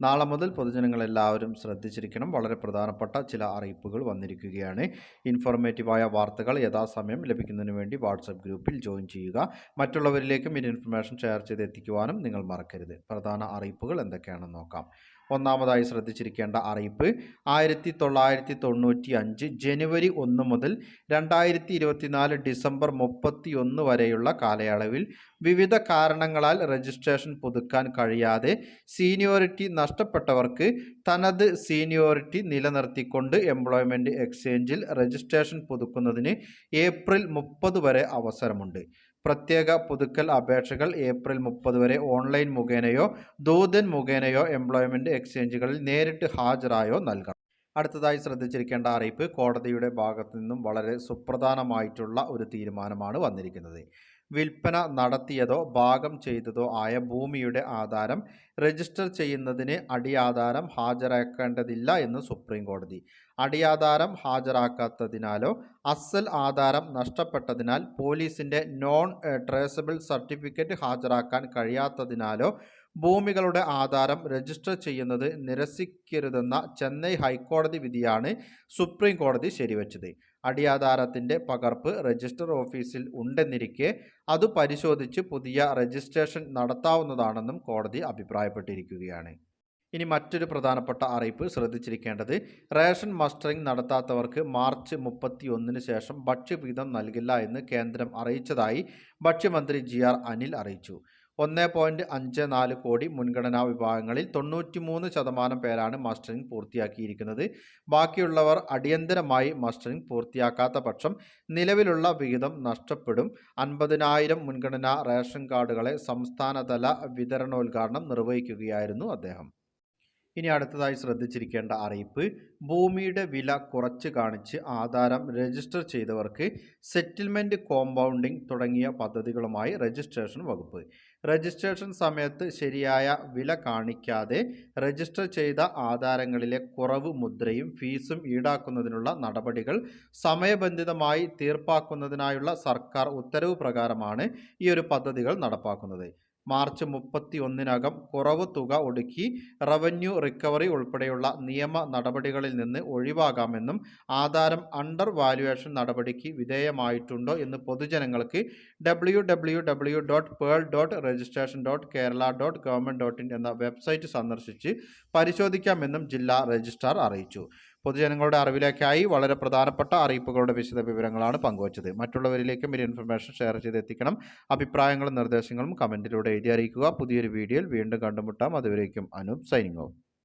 നാളെ മുതൽ പൊതുജനങ്ങളെല്ലാവരും ശ്രദ്ധിച്ചിരിക്കണം. വളരെ പ്രധാനപ്പെട്ട ചില അറിയിപ്പുകൾ വന്നിരിക്കുകയാണ്. ഇൻഫോർമേറ്റീവായ വാർത്തകൾ യഥാസമയം ലഭിക്കുന്നതിന് വേണ്ടി വാട്സപ്പ് ഗ്രൂപ്പിൽ ജോയിൻ ചെയ്യുക. മറ്റുള്ളവരിലേക്കും ഈ ഇൻഫർമേഷൻ ഷെയർ ചെയ്ത് എത്തിക്കുവാനും നിങ്ങൾ മറക്കരുത്. പ്രധാന അറിയിപ്പുകൾ എന്തൊക്കെയാണെന്ന് നോക്കാം. ഒന്നാമതായി ശ്രദ്ധിച്ചിരിക്കേണ്ട അറിയിപ്പ്. ആയിരത്തി തൊള്ളായിരത്തി തൊണ്ണൂറ്റി അഞ്ച് ജനുവരി ഒന്ന് മുതൽ രണ്ടായിരത്തി ഇരുപത്തിനാല് ഡിസംബർ മുപ്പത്തി ഒന്ന് വരെയുള്ള കാലയളവിൽ വിവിധ കാരണങ്ങളാൽ രജിസ്ട്രേഷൻ പുതുക്കാൻ കഴിയാതെ സീനിയോറിറ്റി നഷ്ടപ്പെട്ടവർക്ക് തനത് സീനിയോറിറ്റി നിലനിർത്തിക്കൊണ്ട് എംപ്ലോയ്മെന്റ് എക്സ്ചേഞ്ചിൽ രജിസ്ട്രേഷൻ പുതുക്കുന്നതിന് ഏപ്രിൽ മുപ്പത് വരെ അവസരമുണ്ട്. പ്രത്യേക പുതുക്കൽ അപേക്ഷകൾ ഏപ്രിൽ മുപ്പത് വരെ ഓൺലൈൻ മുഖേനയോ ദൂതൻ മുഖേനയോ എംപ്ലോയ്മെന്റ് എക്സ്ചേഞ്ചുകളിൽ നേരിട്ട് ഹാജരായോ നൽകണം. അടുത്തതായി ശ്രദ്ധിച്ചിരിക്കേണ്ട അറിയിപ്പ് കോടതിയുടെ ഭാഗത്തു നിന്നും വളരെ സുപ്രധാനമായിട്ടുള്ള ഒരു തീരുമാനമാണ് വന്നിരിക്കുന്നത്. വിൽപ്പന നടത്തിയതോ ഭാഗം ചെയ്തതോ ആയ ഭൂമിയുടെ ആധാരം രജിസ്റ്റർ ചെയ്യുന്നതിന് അടിയാധാരം ഹാജരാക്കേണ്ടതില്ല എന്ന് സുപ്രീം കോടതി അടിയാധാരം ഹാജരാക്കാത്തതിനാലോ അസൽ ആധാരം നഷ്ടപ്പെട്ടതിനാൽ പോലീസിന്റെ നോൺ ട്രേസബിൾ സർട്ടിഫിക്കറ്റ് ഹാജരാക്കാൻ കഴിയാത്തതിനാലോ ഭൂമികളുടെ ആധാരം രജിസ്റ്റർ ചെയ്യുന്നത് നിരസിക്കരുതെന്ന ചെന്നൈ ഹൈക്കോടതി വിധിയാണ് സുപ്രീം കോടതി ശരിവച്ചത്. അടിയാധാരത്തിന്റെ പകർപ്പ് രജിസ്റ്റർ ഓഫീസിൽ ഉണ്ടെന്നിരിക്കെ അത് പരിശോധിച്ച് പുതിയ രജിസ്ട്രേഷൻ നടത്താവുന്നതാണെന്നും കോടതി അഭിപ്രായപ്പെട്ടിരിക്കുകയാണ്. ഇനി മറ്റൊരു പ്രധാനപ്പെട്ട അറിയിപ്പ് ശ്രദ്ധിച്ചിരിക്കേണ്ടത്. റേഷൻ മസ്റ്ററിംഗ് നടത്താത്തവർക്ക് മാർച്ച് മുപ്പത്തി ഒന്നിന് ശേഷം ഭക്ഷ്യവിഹിതം നൽകില്ല എന്ന് കേന്ദ്രം അറിയിച്ചതായി ഭക്ഷ്യമന്ത്രി ജി ആർ അനിൽ അറിയിച്ചു. ഒന്ന് പോയിന്റ് അഞ്ച് നാല് കോടി മുൻഗണനാ വിഭാഗങ്ങളിൽ തൊണ്ണൂറ്റിമൂന്ന് ശതമാനം പേരാണ് മസ്റ്ററിംഗ് പൂർത്തിയാക്കിയിരിക്കുന്നത്. ബാക്കിയുള്ളവർ അടിയന്തരമായി മസ്റ്ററിംഗ് പൂർത്തിയാക്കാത്ത പക്ഷം നിലവിലുള്ള വിഹിതം നഷ്ടപ്പെടും. അൻപതിനായിരം മുൻഗണനാ റേഷൻ കാർഡുകളെ സംസ്ഥാനതല വിതരണോദ്ഘാടനം നിർവഹിക്കുകയായിരുന്നു അദ്ദേഹം. ഇനി അടുത്തതായി ശ്രദ്ധിച്ചിരിക്കേണ്ട അറിയിപ്പ് ഭൂമിയുടെ വില കുറച്ച് കാണിച്ച് ആധാരം രജിസ്റ്റർ ചെയ്തവർക്ക് സെറ്റിൽമെന്റ് കോമ്പൗണ്ടിംഗ് തുടങ്ങിയ പദ്ധതികളുമായി രജിസ്ട്രേഷൻ വകുപ്പ്. രജിസ്ട്രേഷൻ സമയത്ത് ശരിയായ വില കാണിക്കാതെ രജിസ്റ്റർ ചെയ്ത ആധാരങ്ങളിലെ കുറവ് മുദ്രയും ഫീസും ഈടാക്കുന്നതിനുള്ള നടപടികൾ സമയബന്ധിതമായി തീർപ്പാക്കുന്നതിനായുള്ള സർക്കാർ ഉത്തരവ് പ്രകാരമാണ് ഈ ഒരു പദ്ധതികൾ നടപ്പാക്കുന്നത്. മാർച്ച് മുപ്പത്തി ഒന്നിനകം കുറവ് തുക ഒടുക്കി റവന്യൂ റിക്കവറി ഉൾപ്പെടെയുള്ള നിയമ നടപടികളിൽ നിന്ന് ഒഴിവാകാമെന്നും ആധാരം അണ്ടർ വാല്യുവേഷൻ നടപടിക്ക് വിധേയമായിട്ടുണ്ടോ എന്ന് പൊതുജനങ്ങൾക്ക് W dot pearl dot registration dot Kerala dot government dot in എന്ന വെബ്സൈറ്റ് സന്ദർശിച്ച് പരിശോധിക്കാമെന്നും ജില്ലാ രജിസ്ട്രാർ അറിയിച്ചു. പൊതുജനങ്ങളുടെ അറിവിലേക്കായി വളരെ പ്രധാനപ്പെട്ട അറിയിപ്പുകളുടെ വിശദ വിവരങ്ങളാണ് പങ്കുവച്ചത്. മറ്റുള്ളവരിലേക്കും ഈ ഇൻഫർമേഷൻ ഷെയർ ചെയ്ത് എത്തിക്കണം അഭിപ്രായങ്ങളും നിർദ്ദേശങ്ങളും കമന്റിലൂടെ എഴുതി അറിയിക്കുക. പുതിയൊരു വീഡിയോയിൽ വീണ്ടും കണ്ടുമുട്ടാം. അതുവരേക്കും അനൂപ് സൈനിങ് ഓഫ്